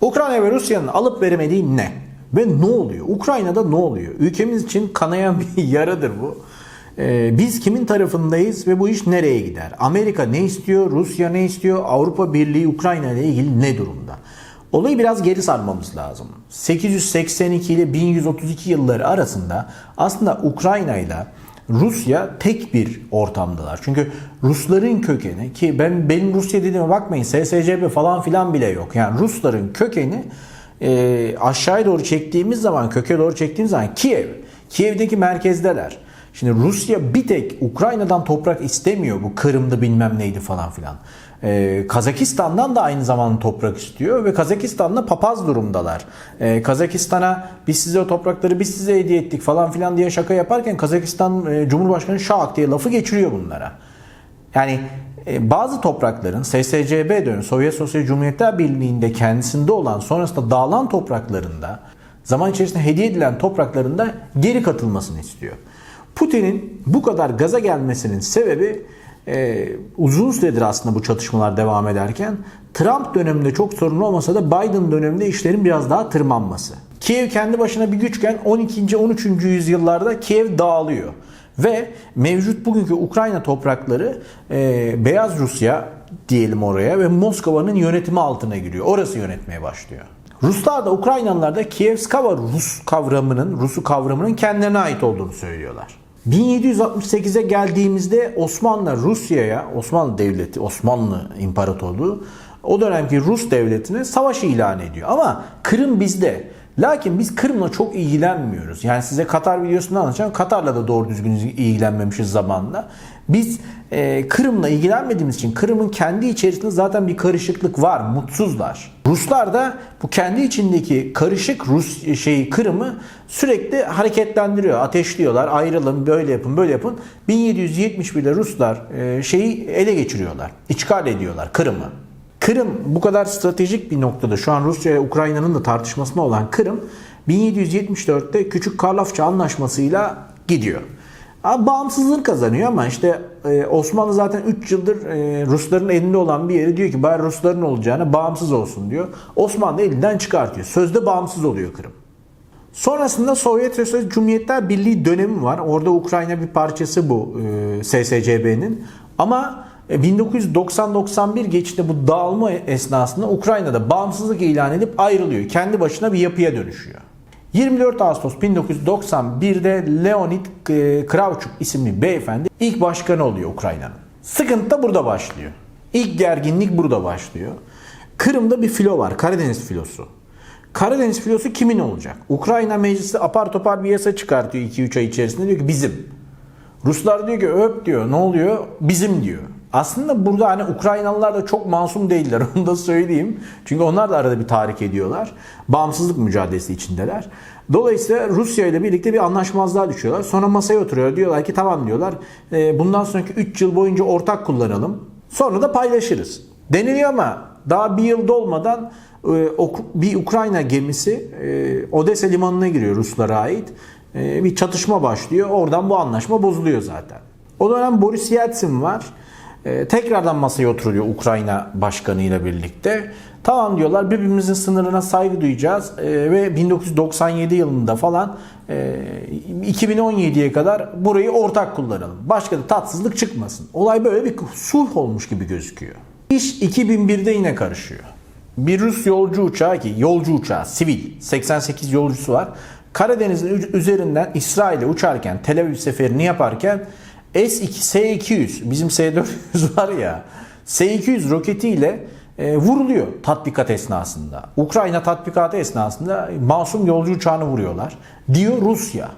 Ukrayna ve Rusya'nın alıp veremediği ne? Ve ne oluyor? Ukrayna'da ne oluyor? Ülkemiz için kanayan bir yaradır bu. Ee, biz kimin tarafındayız ve bu iş nereye gider? Amerika ne istiyor? Rusya ne istiyor? Avrupa Birliği Ukrayna ile ilgili ne durumda? Olayı biraz geri sarmamız lazım. 882 ile 1132 yılları arasında aslında Ukrayna ile Rusya tek bir ortamdalar. Çünkü Rusların kökeni ki ben benim Rusya dediğime bakmayın SSCB falan filan bile yok. Yani Rusların kökeni e, aşağıya doğru çektiğimiz zaman köke doğru çektiğimiz zaman Kiev. Kiev'deki merkezdeler. Şimdi Rusya bir tek Ukrayna'dan toprak istemiyor bu Kırım'da bilmem neydi falan filan. Ee, Kazakistan'dan da aynı zamanda toprak istiyor ve Kazakistan'da papaz durumdalar. Ee, Kazakistan'a biz size o toprakları biz size hediye ettik falan filan diye şaka yaparken Kazakistan e, Cumhurbaşkanı şak diye lafı geçiriyor bunlara. Yani e, bazı toprakların SSCB dönemi Sovyet Sosyal Cumhuriyetler Birliği'nde kendisinde olan sonrasında dağılan topraklarında zaman içerisinde hediye edilen topraklarında geri katılmasını istiyor. Putin'in bu kadar gaza gelmesinin sebebi e, uzun süredir aslında bu çatışmalar devam ederken Trump döneminde çok sorun olmasa da Biden döneminde işlerin biraz daha tırmanması. Kiev kendi başına bir güçken 12. 13. yüzyıllarda Kiev dağılıyor. Ve mevcut bugünkü Ukrayna toprakları e, Beyaz Rusya diyelim oraya ve Moskova'nın yönetimi altına giriyor. Orası yönetmeye başlıyor. Ruslar da Ukraynalılar da Kievskava Rus kavramının, Rusu kavramının kendilerine ait olduğunu söylüyorlar. 1768'e geldiğimizde Osmanlı Rusya'ya, Osmanlı Devleti, Osmanlı İmparatorluğu o dönemki Rus devletine savaş ilan ediyor. Ama Kırım bizde. Lakin biz Kırım'la çok ilgilenmiyoruz. Yani size Katar videosunda anlatacağım. Katar'la da doğru düzgün ilgilenmemişiz zamanında. Biz e, Kırım'la ilgilenmediğimiz için Kırım'ın kendi içerisinde zaten bir karışıklık var. Mutsuzlar. Ruslar da bu kendi içindeki karışık Rus şeyi Kırım'ı sürekli hareketlendiriyor. Ateşliyorlar. Ayrılın, böyle yapın, böyle yapın. 1771'de Ruslar e, şeyi ele geçiriyorlar. İşgal ediyorlar Kırım'ı. Kırım bu kadar stratejik bir noktada şu an Rusya ve Ukrayna'nın da tartışmasında olan Kırım 1774'te Küçük Karlofça Anlaşması'yla gidiyor. Bağımsızlığını kazanıyor ama işte e, Osmanlı zaten 3 yıldır e, Rusların elinde olan bir yeri diyor ki bari Rusların olacağına bağımsız olsun diyor. Osmanlı elinden çıkartıyor. Sözde bağımsız oluyor Kırım. Sonrasında Sovyet Sosyalist Cumhuriyetler Birliği dönemi var. Orada Ukrayna bir parçası bu e, SSCB'nin. Ama 1990-91 geçişte bu dağılma esnasında Ukrayna'da bağımsızlık ilan edip ayrılıyor. Kendi başına bir yapıya dönüşüyor. 24 Ağustos 1991'de Leonid e, Kravchuk isimli beyefendi ilk başkanı oluyor Ukrayna'nın. Sıkıntı da burada başlıyor. İlk gerginlik burada başlıyor. Kırım'da bir filo var. Karadeniz filosu. Karadeniz filosu kimin olacak? Ukrayna meclisi apar topar bir yasa çıkartıyor 2-3 ay içerisinde. Diyor ki bizim. Ruslar diyor ki öp diyor. Ne oluyor? Bizim diyor. Aslında burada hani Ukraynalılar da çok masum değiller onu da söyleyeyim. Çünkü onlar da arada bir tahrik ediyorlar. Bağımsızlık mücadelesi içindeler. Dolayısıyla Rusya ile birlikte bir anlaşmazlığa düşüyorlar. Sonra masaya oturuyor. Diyorlar ki tamam diyorlar. "e, Bundan sonraki 3 yıl boyunca ortak kullanalım. Sonra da paylaşırız. Deniliyor ama daha bir yıl dolmadan e, bir Ukrayna gemisi e, Odessa limanına giriyor Ruslara ait. E, Bir çatışma başlıyor. Oradan bu anlaşma bozuluyor zaten. O dönem Boris Yeltsin var. E, tekrardan masaya oturuyor Ukrayna başkanıyla birlikte. Tamam diyorlar birbirimizin sınırına saygı duyacağız E, ve 1997 yılında falan e, 2017'ye kadar burayı ortak kullanalım. Başka da tatsızlık çıkmasın. Olay böyle bir sulh olmuş gibi gözüküyor. İş 2001'de yine karışıyor. Bir Rus yolcu uçağı ki yolcu uçağı sivil 88 yolcusu var. Karadeniz'in üzerinden İsrail'e uçarken Tel Aviv seferini yaparken S2 S200 bizim S400 var ya S200 roketiyle e, vuruluyor tatbikat esnasında. Ukrayna tatbikatı esnasında masum yolcu uçağını vuruyorlar. Diyor Rusya.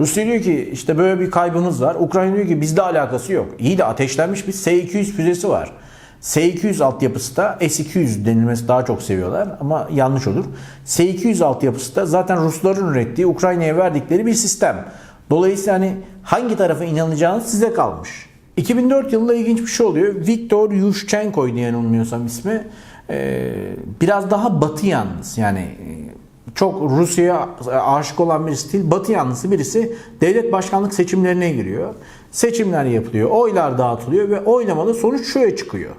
Rusya diyor ki işte böyle bir kaybımız var. Ukrayna diyor ki bizde alakası yok. İyi de ateşlenmiş bir S-200 füzesi var. S-200 altyapısı da S-200 denilmesi daha çok seviyorlar ama yanlış olur. S-200 altyapısı da zaten Rusların ürettiği Ukrayna'ya verdikleri bir sistem. Dolayısıyla hani hangi tarafa inanacağınız size kalmış. 2004 yılında ilginç bir şey oluyor. Viktor Yushchenko'ydu yanılmıyorsam ismi. Ee, biraz daha batı yalnız yani e, çok Rusya'ya aşık olan birisi değil. Batı yanlısı birisi devlet başkanlık seçimlerine giriyor. Seçimler yapılıyor. Oylar dağıtılıyor ve oylamada sonuç şöyle çıkıyor.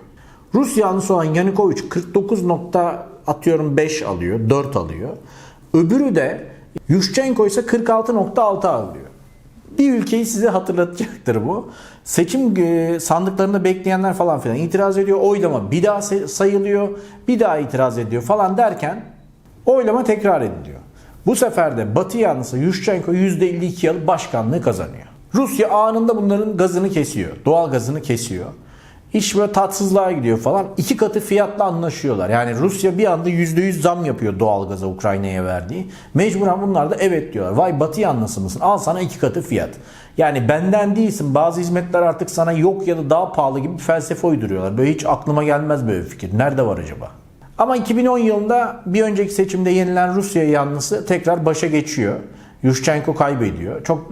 Rus yanlısı olan Yanukovych atıyorum 5 alıyor, 4 alıyor. Öbürü de Yushchenko ise 46.6 alıyor. Bir ülkeyi size hatırlatacaktır bu. Seçim e, sandıklarında bekleyenler falan filan itiraz ediyor. Oylama bir daha sayılıyor. Bir daha itiraz ediyor falan derken oylama tekrar ediliyor. Bu sefer de Batı yanlısı Yushchenko %52 alıp başkanlığı kazanıyor. Rusya anında bunların gazını kesiyor. Doğal gazını kesiyor. İş böyle tatsızlığa gidiyor falan. İki katı fiyatla anlaşıyorlar. Yani Rusya bir anda %100 zam yapıyor doğalgaza Ukrayna'ya verdiği. Mecburen bunlar da evet diyorlar. Vay batı yanlısı mısın? Al sana iki katı fiyat. Yani benden değilsin. Bazı hizmetler artık sana yok ya da daha pahalı gibi bir felsefe uyduruyorlar. Böyle hiç aklıma gelmez böyle fikir. Nerede var acaba? Ama 2010 yılında bir önceki seçimde yenilen Rusya yanlısı tekrar başa geçiyor. Yushchenko kaybediyor. Çok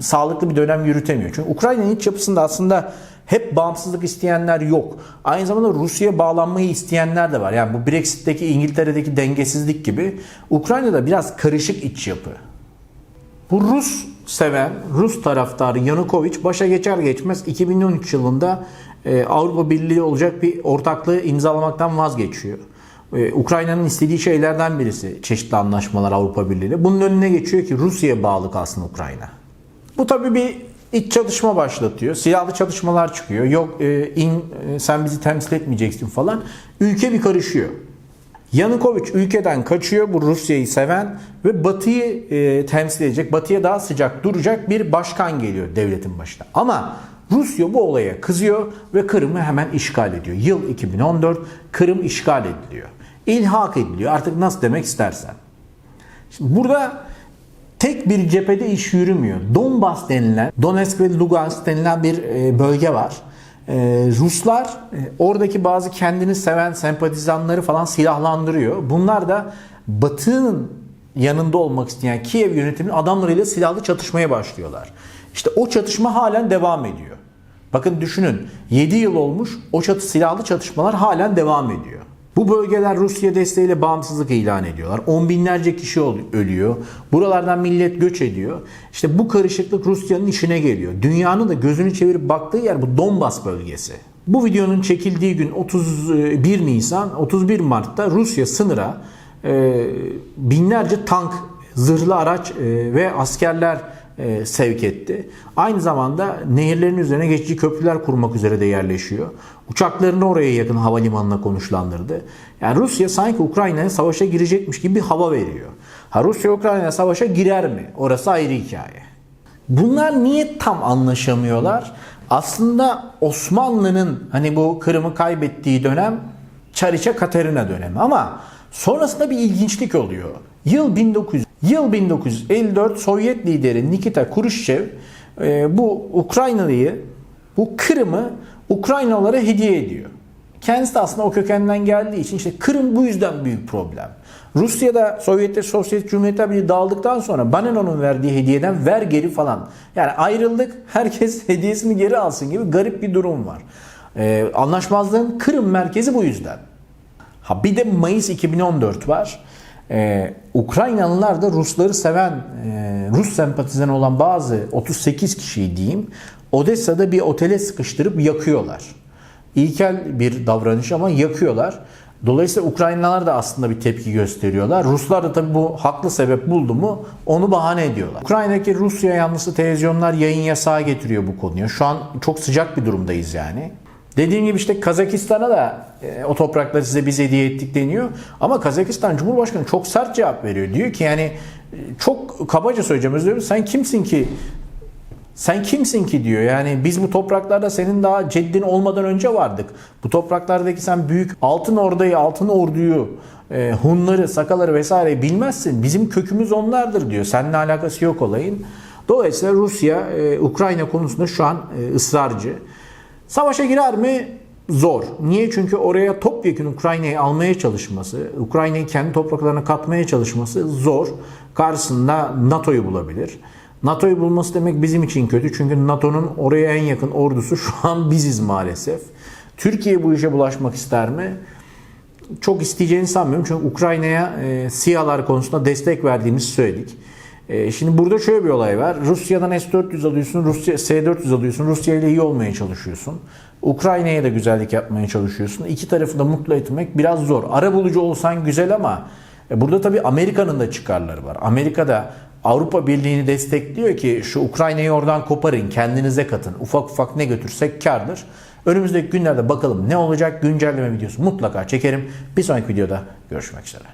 sağlıklı bir dönem yürütemiyor. Çünkü Ukrayna'nın iç yapısında aslında hep bağımsızlık isteyenler yok. Aynı zamanda Rusya'ya bağlanmayı isteyenler de var. Yani bu Brexit'teki İngiltere'deki dengesizlik gibi Ukrayna'da biraz karışık iç yapı. Bu Rus seven, Rus taraftarı Yanukovych başa geçer geçmez 2013 yılında e, Avrupa Birliği olacak bir ortaklığı imzalamaktan vazgeçiyor. E, Ukrayna'nın istediği şeylerden birisi çeşitli anlaşmalar Avrupa Birliği. Bunun önüne geçiyor ki Rusya'ya bağlı kalsın Ukrayna. Bu tabii bir iç çatışma başlatıyor. Silahlı çatışmalar çıkıyor. Yok e, in, e, sen bizi temsil etmeyeceksin falan. Ülke bir karışıyor. Yanukovych ülkeden kaçıyor bu Rusya'yı seven ve Batı'yı e, temsil edecek, Batı'ya daha sıcak duracak bir başkan geliyor devletin başına. Ama Rusya bu olaya kızıyor ve Kırım'ı hemen işgal ediyor. Yıl 2014 Kırım işgal ediliyor. İlhak ediliyor artık nasıl demek istersen. Şimdi burada tek bir cephede iş yürümüyor. Donbas denilen, Donetsk ve Lugansk denilen bir e, bölge var. E, Ruslar e, oradaki bazı kendini seven sempatizanları falan silahlandırıyor. Bunlar da Batı'nın yanında olmak isteyen Kiev yönetiminin adamlarıyla silahlı çatışmaya başlıyorlar. İşte o çatışma halen devam ediyor. Bakın düşünün 7 yıl olmuş o çatı silahlı çatışmalar halen devam ediyor. Bu bölgeler Rusya desteğiyle bağımsızlık ilan ediyorlar. On binlerce kişi ölüyor. Buralardan millet göç ediyor. İşte bu karışıklık Rusya'nın işine geliyor. Dünyanın da gözünü çevirip baktığı yer bu Donbas bölgesi. Bu videonun çekildiği gün 31 Nisan, 31 Mart'ta Rusya sınıra e, binlerce tank, zırhlı araç e, ve askerler e, sevk etti. Aynı zamanda nehirlerin üzerine geçici köprüler kurmak üzere de yerleşiyor. Uçaklarını oraya yakın havalimanına konuşlandırdı. Yani Rusya sanki Ukrayna'ya savaşa girecekmiş gibi bir hava veriyor. Ha Rusya Ukrayna'ya savaşa girer mi? Orası ayrı hikaye. Bunlar niye tam anlaşamıyorlar? Aslında Osmanlı'nın hani bu Kırım'ı kaybettiği dönem Çariçe Katerina dönemi ama sonrasında bir ilginçlik oluyor. Yıl 1900 Yıl 1954 Sovyet lideri Nikita Khrushchev e, bu Ukraynalıyı, bu Kırım'ı Ukraynalılara hediye ediyor. Kendisi de aslında o kökenden geldiği için işte Kırım bu yüzden büyük problem. Rusya'da Sovyetler Sosyalist Cumhuriyetler Birliği dağıldıktan sonra Baneno'nun verdiği hediyeden ver geri falan. Yani ayrıldık herkes hediyesini geri alsın gibi garip bir durum var. Ee, anlaşmazlığın Kırım merkezi bu yüzden. Ha bir de Mayıs 2014 var. Ee, Ukraynalılar da Rusları seven, e, Rus sempatizanı olan bazı 38 kişiyi diyeyim Odessa'da bir otele sıkıştırıp yakıyorlar. İlkel bir davranış ama yakıyorlar. Dolayısıyla Ukraynalılar da aslında bir tepki gösteriyorlar. Ruslar da tabii bu haklı sebep buldu mu onu bahane ediyorlar. Ukrayna'daki Rusya yanlısı televizyonlar yayın yasağı getiriyor bu konuya. Şu an çok sıcak bir durumdayız yani. Dediğim gibi işte Kazakistan'a da e, o toprakları size biz hediye ettik deniyor. Ama Kazakistan Cumhurbaşkanı çok sert cevap veriyor. Diyor ki yani e, çok kabaca söyleyeceğim özür dilerim. Sen kimsin ki sen kimsin ki diyor. Yani biz bu topraklarda senin daha ceddin olmadan önce vardık. Bu topraklardaki sen büyük altın ordayı, altın orduyu, e, Hunları, Sakaları vesaire bilmezsin. Bizim kökümüz onlardır diyor. Seninle alakası yok olayın. Dolayısıyla Rusya e, Ukrayna konusunda şu an e, ısrarcı. Savaşa girer mi? Zor. Niye? Çünkü oraya topyekun Ukrayna'yı almaya çalışması, Ukrayna'yı kendi topraklarına katmaya çalışması zor. Karşısında NATO'yu bulabilir. NATO'yu bulması demek bizim için kötü. Çünkü NATO'nun oraya en yakın ordusu şu an biziz maalesef. Türkiye bu işe bulaşmak ister mi? Çok isteyeceğini sanmıyorum. Çünkü Ukrayna'ya e, SİHA'lar konusunda destek verdiğimizi söyledik. E, şimdi burada şöyle bir olay var. Rusya'dan S-400 alıyorsun, Rusya S-400 alıyorsun. Rusya ile iyi olmaya çalışıyorsun. Ukrayna'ya da güzellik yapmaya çalışıyorsun. İki tarafı da mutlu etmek biraz zor. Ara bulucu olsan güzel ama e, burada tabii Amerika'nın da çıkarları var. Amerika'da Avrupa Birliği'ni destekliyor ki şu Ukrayna'yı oradan koparın, kendinize katın. Ufak ufak ne götürsek kardır. Önümüzdeki günlerde bakalım ne olacak güncelleme videosu mutlaka çekerim. Bir sonraki videoda görüşmek üzere.